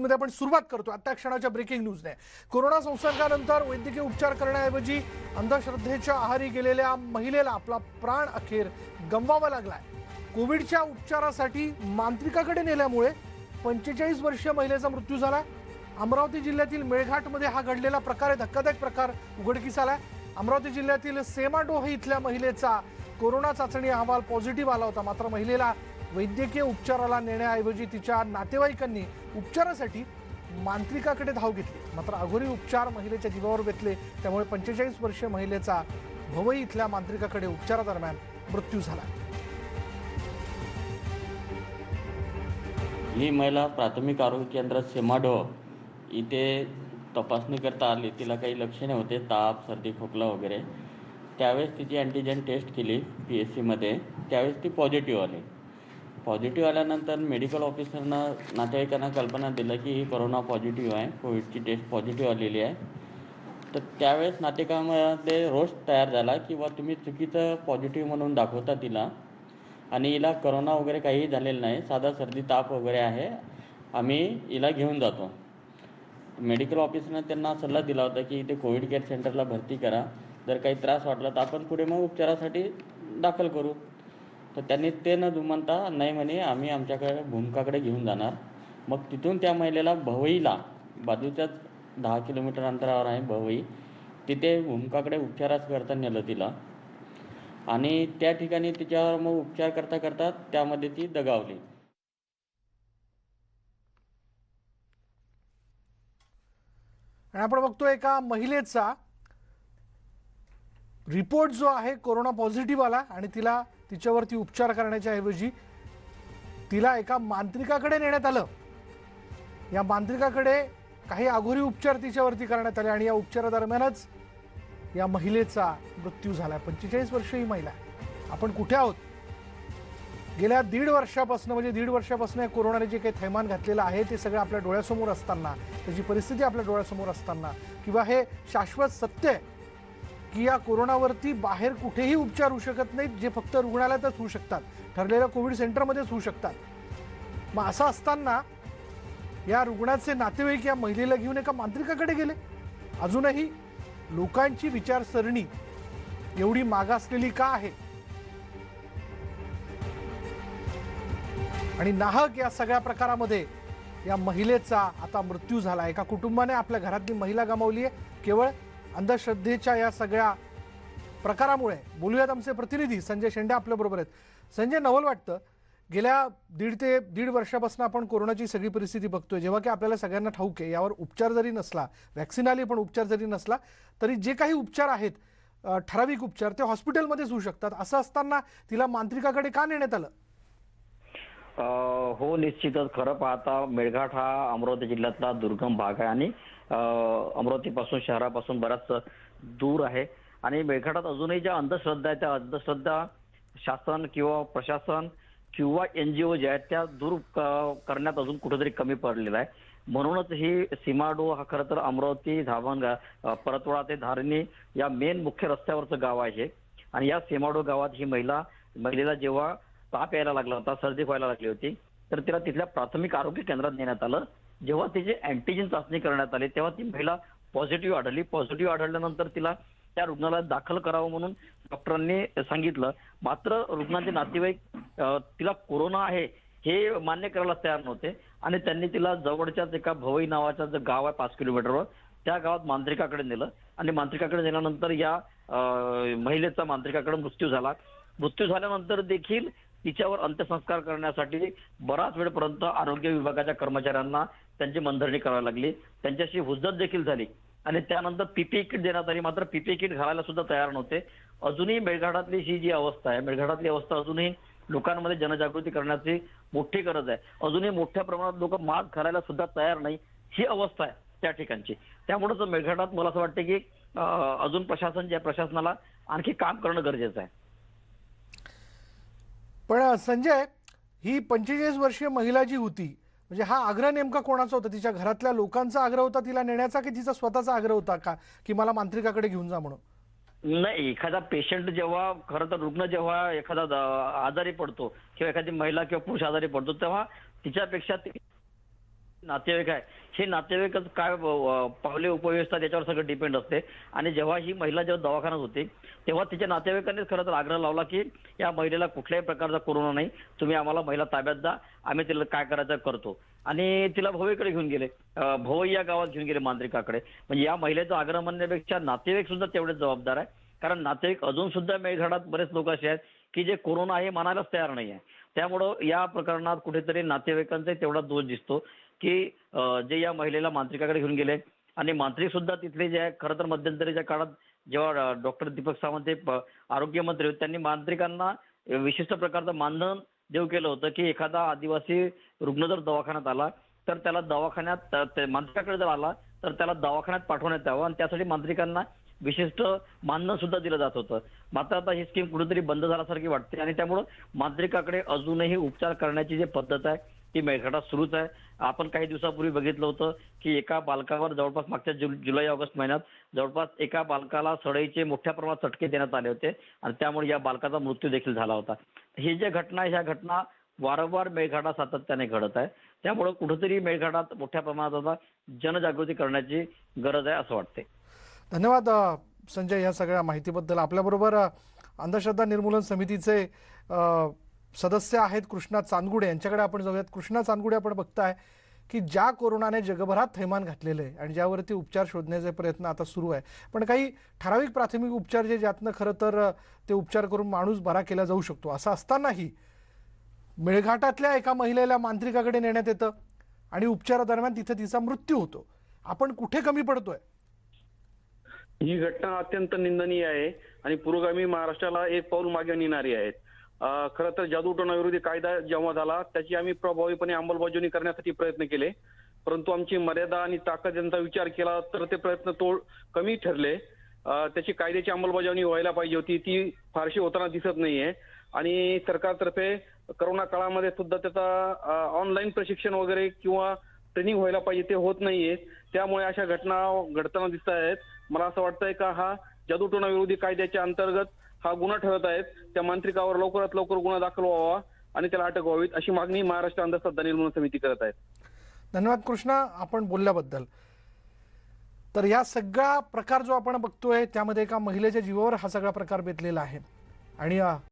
मध्ये आपण सुरुवात करतो. आता क्षणाच्या ब्रेकिंग न्यूजने कोरोना संसर्गानंतर वैद्यकीय उपचार करण्याऐवजी अंधश्रद्धेच्या आहारी गेलेल्या महिलेला आपला प्राण अखेर गमवावा लागलाय. कोविडच्या उपचारासाठी मांत्रिकाकडे नेल्यामुळे पंचेचाळीस वर्षीय महिलेचा मृत्यू झाला. अमरावती जिल्ह्यातील मेळघाटमध्ये हा घडलेला प्रकार आहे. धक्कादायक प्रकार उघडकीस आलाय. अमरावती जिल्ह्यातील सेमाडोह इथल्या महिलेचा कोरोना चाचणी अहवाल पॉझिटिव्ह आला होता. मात्र महिलेला वैद्यकीय उपचाराला नेण्याऐवजी तिच्या नातेवाईकांनी उपचारासाठी मांत्रिकाकडे धाव घेतली. मात्र अघोरी उपचार महिलेच्या जीवावर बेतले त्यामुळे पंचेचाळीस वर्षीय महिलेचा भवई इथल्या मांत्रिकाकडे उपचारादरम्यान मृत्यू झाला. ही महिला प्राथमिक आरोग्य केंद्रात सेमाडो इथे तपासणी करता आली. तिला काही लक्षणे होते. ताप सर्दी खोकला वगैरे. त्यावेळेस तिची अँटीजेन टेस्ट केली पी एस सीमध्ये त्यावेळेस ती पॉझिटिव्ह आली. पॉझिटिव्ह आल्यानंतर मेडिकल ऑफिसरनं नातेवाईकांना कल्पना दिलं की ही कोरोना पॉझिटिव्ह आहे कोविडची टेस्ट पॉझिटिव्ह आलेली आहे. तर त्यावेळेस नातेकामध्ये रोष तयार झाला की बा तुम्ही चुकीचं पॉझिटिव्ह म्हणून दाखवता तिला. आणि हिला करोना वगैरे काहीही झालेलं नाही साधा सर्दी ताप वगैरे आहे आम्ही हिला घेऊन जातो. मेडिकल ऑफिसनं त्यांना सल्ला दिला होता की इथे कोविड केअर सेंटरला भरती करा जर काही त्रास वाटला तर आपण पुढे मग उपचारासाठी दाखल करू. तर त्यांनी ते न जुमानता नाही म्हणे आम्ही आमच्याकडे भूमकाकडे घेऊन जाणार. मग तिथून त्या महिलेला भवईला बाजूच्याच दहा किलोमीटर अंतरावर आहे भवई तिथे भूमकाकडे उपचाराच करता नेलं तिला. आणि त्या ठिकाणी तिच्यावर मग उपचार करता करता त्यामध्ये ती दगावली. आणि आपण बघतो एका महिलेचा रिपोर्ट जो आहे कोरोना पॉझिटिव्ह आला आणि तिला तिच्यावरती उपचार करण्याच्या ऐवजी तिला एका मांत्रिकाकडे नेण्यात आलं. या मांत्रिकाकडे काही अघोरी उपचार तिच्यावरती करण्यात आले आणि या उपचारादरम्यानच या महिलेचा मृत्यू झाला. पंचेचाळीस वर्ष ही महिला आहे. आपण कुठे आहोत? गेल्या दीड वर्षापासून म्हणजे दीड वर्षापासून या कोरोनाने जे काही थैमान घातलेलं आहे ते सगळं आपल्या डोळ्यासमोर असताना त्याची परिस्थिती आपल्या डोळ्यासमोर असताना किंवा हे शाश्वत सत्य आहे की या कोरोनावरती बाहेर कुठेही उपचार होऊ शकत नाहीत जे फक्त रुग्णालयातच होऊ शकतात. ठरलेल्या कोविड सेंटरमध्येच होऊ शकतात. मग असं असताना या रुग्णाचे नातेवाईक या महिलेला घेऊन एका मांत्रिकाकडे गेले. अजूनही लोकांची विचारसरणी एवढी मागासलेली का आहे? आणि नाहक या सगळ्या प्रकारामध्ये या महिलेचा आता मृत्यू झाला एका कुटुंबाने आपल्या घरातली महिला गमावली आहे. केवळ अंधश्रद्धेच्या या सगळ्या प्रकारामुळे बोलूयात आमचे प्रतिनिधी. संजय शेंडे आपल्या बरोबर आहेत. संजय नवल वाटतं? गेल्या दीड ते दीड वर्षापासून आपण कोरोनाची सगळी परिस्थिती बघतोय. जेव्हा की आपल्याला सगळ्यांना ठाऊक आहे यावर उपचार जरी नसला व्हॅक्सिन आली पण उपचार जरी नसला तरी जे काही उपचार आहेत ठराविक उपचार ते हॉस्पिटलमध्येच होऊ शकतात. असं असताना तिला मांत्रिकाकडे का नेण्यात आलं? हो निश्चितच खरं पाहता मेळघाट हा अमरावती जिल्ह्यातला दुर्गम भाग आहे आणि अमरावतीपासून शहरापासून बराच दूर आहे आणि मेळघाटात अजूनही ज्या अंधश्रद्धा आहेत त्या अंधश्रद्धा शासन किंवा प्रशासन किंवा एन जी ओ ज्या आहेत त्या दूर क- करण्यात अजून कुठेतरी कमी पडलेला आहे म्हणूनच ही सीमाडो हा खरं तर अमरावती धामणगा परतवाडा ते धारणी या मेन मुख्य रस्त्यावरचं गाव आहे हे. आणि या सीमाडो गावात ही महिला महिलेला जेव्हा ताप यायला लागला होता सर्दी व्हायला लागली होती. तर तिला तिथल्या प्राथमिक आरोग्य केंद्रात नेण्यात आलं. जेव्हा तिची अँटीजेन चाचणी करण्यात आली तेव्हा ती महिला पॉझिटिव्ह आढळली. पॉझिटिव्ह आढळल्यानंतर तिला त्या रुग्णालयात दाखल करावं म्हणून डॉक्टरांनी सांगितलं. मात्र रुग्णाचे नातेवाईक तिला कोरोना आहे हे मान्य करायला तयार नव्हते आणि त्यांनी तिला जवळच्याच एका भवई नावाच्या जे गाव आहे पाच किलोमीटरवर त्या गावात मांत्रिकाकडे नेलं. आणि मांत्रिकाकडे नेल्यानंतर या महिलेचा मांत्रिकाकडे मृत्यू झाला. मृत्यू झाल्यानंतर देखील तिच्यावर अंत्यसंस्कार करण्यासाठी बराच वेळपर्यंत आरोग्य विभागाच्या कर्मचाऱ्यांना त्यांची मनधरणी करावी लागली. त्यांच्याशी हुज्जत देखील झाली. आणि त्यानंतर पीपीई किट देण्यात आली मात्र पीपीई किट घालायला सुद्धा तयार नव्हते. अजूनही मेळघाटातली ही जी अवस्था आहे मेळघाटातली अवस्था अजूनही लोकांमध्ये जनजागृती करण्याची मोठी गरज आहे. अजूनही मोठ्या प्रमाणात लोक मास्क घालायला सुद्धा तयार नाही. ही अवस्था आहे त्या ठिकाणची. त्यामुळेच मेळघाटात मला असं वाटतं की अजून प्रशासन जे आहे, प्रशासनाला आणखी काम करणं गरजेचं आहे. पण संजय ही पंचेचाळीस वर्षीय महिला जी होती म्हणजे हा आग्रह नेमका कोणाचा होता? तिच्या घरातल्या लोकांचा आग्रह होता? तिला नेण्याचा की तिचा स्वतःचा आग्रह होता का? की मला मांत्रिकाकडे घेऊन जा म्हणून? नाही एखादा पेशंट जेव्हा खरं तर रुग्ण जेव्हा एखादा आजारी पडतो किंवा एखादी महिला किंवा पुरुष आजारी पडतो तेव्हा तिच्यापेक्षा नातेवाईक आहे. हे नातेवाईकच काय पावले उपव्यवस्था त्याच्यावर सगळं डिपेंड असते. आणि जेव्हा ही महिला जेव्हा दवाखान्यात होती तेव्हा तिच्या नातेवाईकांनीच खरं तर आग्रह लावला की या महिलेला कुठल्याही प्रकारचा कोरोना नाही. तुम्ही आम्हाला महिला ताब्यात द्या. आम्ही तिला काय करायचं करतो. आणि तिला भोवेकडे घेऊन गेले. अ, भोवई या गावात घेऊन गेले मांत्रिकाकडे म्हणजे या महिलेचा आग्रह म्हणण्यापेक्षा नातेवाईक सुद्धा तेवढेच जबाबदार आहे. कारण नातेवाईक अजून सुद्धा मेळघाटात बरेच लोक असे आहेत की जे कोरोना आहे मानायलाच तयार नाही आहे त्यामुळं या प्रकरणात कुठेतरी नातेवाईकांचा तेवढा दोष दिसतो. की जे या महिलेला मांत्रिकाकडे घेऊन गेले. आणि मांत्रिक सुद्धा तिथले जे आहे खरं तर मध्यंतरीच्या काळात जेव्हा डॉक्टर दीपक सावंत हे प- आरोग्यमंत्री होते त्यांनी मांत्रिकांना विशिष्ट प्रकारचं मानधन देऊ केलं होतं की एखादा आदिवासी रुग्ण जर दवाखान्यात आला तर त्याला दवाखान्यात ते मांत्रिकाकडे जर आला तर त्याला दवाखान्यात पाठवण्यात यावं आणि त्यासाठी मांत्रिकांना विशिष्ट मानधन सुद्धा दिलं जात होतं. मात्र आता ही स्कीम कुठेतरी बंद झाल्यासारखी वाटते आणि त्यामुळं मांत्रिकाकडे अजूनही उपचार करण्याची जी पद्धत आहे ती मेळघाटात सुरूच आहे. आपण काही दिवसापूर्वी बघितलं होतं की एका बालकावर जवळपास मागच्या जु जुलै ऑगस्ट महिन्यात जवळपास एका बालकाला सडईचे मोठ्या प्रमाणात चटके देण्यात आले होते आणि त्यामुळे या बालकाचा मृत्यू देखील झाला होता. ही ज्या घटना आहे, ह्या घटना वारंवार मेळघाटात सातत्याने घडत आहे. त्यामुळं कुठंतरी मेळघाटात मोठ्या प्रमाणात आता जनजागृती करण्याची गरज आहे असं वाटते धन्यवाद संजय या सगळ्या माहितीबद्दल. आपल्याबरोबर अंधश्रद्धा निर्मूलन समितीचे सदस्य आहेत कृष्णा चांदगुडे. यांच्याकडे आपण जाऊयात. कृष्णा चांदगुडे आपण बघताय की ज्या कोरोनाने जगभरात थैमान घातलेलं आहे आणि ज्यावरती उपचार शोधण्याचे प्रयत्न आता सुरू आहे. पण काही ठराविक प्राथमिक उपचार जे ज्यातनं खरं तर ते उपचार करून माणूस बरा केला जाऊ शकतो. असं असतानाही मेळघाटातल्या एका महिलेला मांत्रिकाकडे नेण्यात येतं आणि उपचारादरम्यान तिथे तिचा मृत्यू होतो. आपण कुठे कमी पडतोय? ही घटना अत्यंत निंदनीय आहे आणि पुरोगामी महाराष्ट्राला एक पाऊल मागे नेणारी आहे. खरं तर जादूटोणा विरोधी कायदा जेव्हा झाला त्याची आम्ही प्रभावीपणे अंमलबजावणी करण्यासाठी प्रयत्न केले. परंतु आमची मर्यादा आणि ताकद यांचा विचार केला तर ते प्रयत्न तोड कमी ठरले. त्याची कायद्याची अंमलबजावणी व्हायला पाहिजे होती ती फारशी होताना दिसत नाहीये. आणि सरकारतर्फे करोना काळामध्ये सुद्धा त्याचा ऑनलाईन प्रशिक्षण वगैरे किंवा ट्रेनिंग व्हायला पाहिजे ते होत नाहीये. त्यामुळे अशा घटना घडताना दिसत आहेत मला असं वाटतंय का हा जादूटोणा विरोधी कायद्याच्या अंतर्गत हा गुन्हा ठरत आहेत. त्या मांत्रिकावर लवकरात लवकर गुन्हा दाखल व्हावा आणि त्याला अटक व्हावीत अशी मागणी महाराष्ट्र अंधश्रद्धा निर्मूलन समिती करत आहे धन्यवाद कृष्णा आपण बोलल्याबद्दल. तर या सगळा प्रकार जो आपण बघतोय त्यामध्ये एका महिलेच्या जीवावर हा सगळा प्रकार बेतलेला आहे. आणि